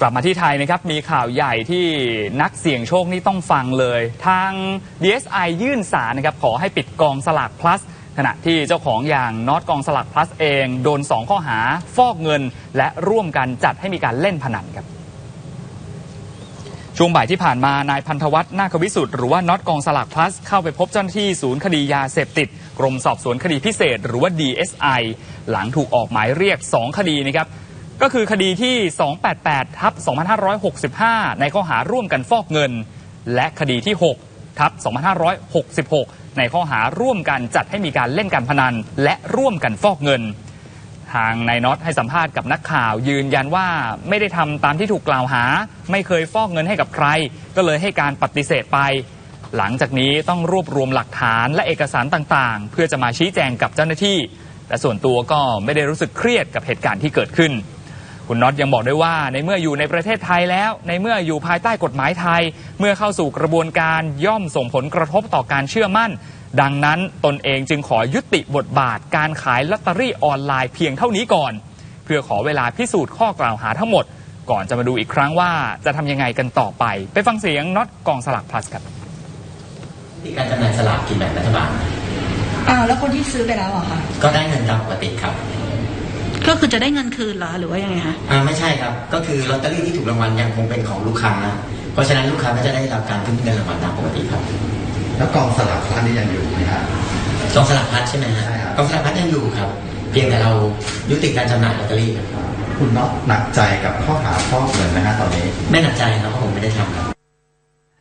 กลับมาที่ไทยนะครับ มีข่าวใหญ่ที่นักเสี่ยงโชคนี่ต้องฟังเลย ทาง DSI ยื่นสารนะครับ ขอให้ปิดกองสลาก plus ขณะที่เจ้าของอย่างน็อตกองสลาก plus เอง โดน 2 ข้อหา ฟอกเงิน และร่วมกันจัดให้มีการเล่นพนันครับช่วงบ่ายที่ผ่านมานายพันธวัฒน์นาควิสุทธ์หรือว่าน็อตกองสลาก plus เข้าไปพบเจ้าหน้าที่ศูนย์คดียาเสพติด กรมสอบสวนคดีพิเศษ หรือว่า DSI หลังถูกออกหมายเรียก 2 คดีนะครับ ก็คือคดีที่ 288 ทับ 2565 ในข้อหาร่วมกันฟอกเงิน และคดีที่ 6 ทับ 2566 ในข้อหาร่วมกันจัดให้มีการเล่นการพนัน และร่วมกันฟอกเงิน ทางนายน็อตให้สัมภาษณ์กับนักข่าว ยืนยันว่าไม่ได้ทำตามที่ถูกกล่าวหา ไม่เคยฟอกเงินให้กับใคร ก็เลยให้การปฏิเสธไป หลังจากนี้ต้องรวบรวมหลักฐานและเอกสารต่างๆ เพื่อจะมาชี้แจงกับเจ้าหน้าที่แต่ส่วนตัวก็ไม่ได้รู้สึกเครียดกับเหตุการณ์ที่เกิดขึ้น คุณน็อตยังบอกด้วยว่า ในเมื่ออยู่ในประเทศไทยแล้ว ในเมื่ออยู่ภายใต้กฎหมายไทย เมื่อเข้าสู่กระบวนการย่อมส่งผลกระทบต่อการเชื่อมั่น ดังนั้นตนเองจึงขอยุติบทบาท การขายลอตเตอรี่ออนไลน์เพียงเท่านี้ก่อน เพื่อขอเวลาพิสูจน์ข้อกล่าวหาทั้งหมด ก่อนจะมาดูอีกครั้งว่าจะทำยังไงกันต่อไป ไปฟังเสียงน็อตกองสลักพลัสครับที่การจำหน่ายสลากกินแบ่งรัฐบาลอ้าวแล้วคนที่ซื้อไปแล้วอะค่ะก็ได้เงินตามปกติครับ ก็คือจะได้เงินคืนเหรอหรือว่ายังไงคะอ่าไม่ใช่ครับ ก็คือลอตเตอรี่ที่ถูกรางวัลยังคงเป็นของลูกค้า เพราะฉะนั้นลูกค้าก็จะได้รับการขึ้นเงินรางวัลตามปกติครับ แล้วกองสลากพลัดนี่ยังอยู่ไหมครับกองสลากพัดใช่ไหมฮะใช่ครับกองสลากพัดยังอยู่ครับ เพียงแต่เรายุติการจำหน่ายลอตเตอรี่ครับคุณน็อตหนักใจกับข้อหาฟอกเงินนะฮะตอนนี้ ไม่หนักใจครับเพราะผมไม่ได้ทำครับ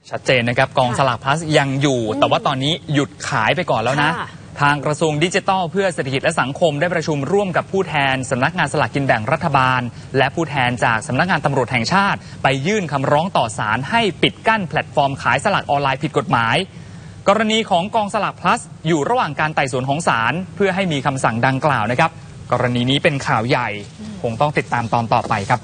ชัดเจนนะครับกองสลากพลัสยังอยู่ แต่ว่าตอนนี้หยุดขายไปก่อนแล้วนะค่ะ ทางกระทรวงดิจิทัลเพื่อเศรษฐกิจและสังคมได้ประชุมร่วมกับผู้แทนสำนักงานสลากกินแบ่งรัฐบาล และผู้แทนจากสำนักงานตำรวจแห่งชาติ ไปยื่นคำร้องต่อศาลให้ปิดกั้นแพลตฟอร์มขายสลากออนไลน์ผิดกฎหมาย กรณีของกองสลากพลัส อยู่ระหว่างการไต่สวนของศาลเพื่อให้มีคำสั่งดังกล่าวนะครับ กรณีนี้เป็นข่าวใหญ่คงต้องติดตามตอนต่อไปครับ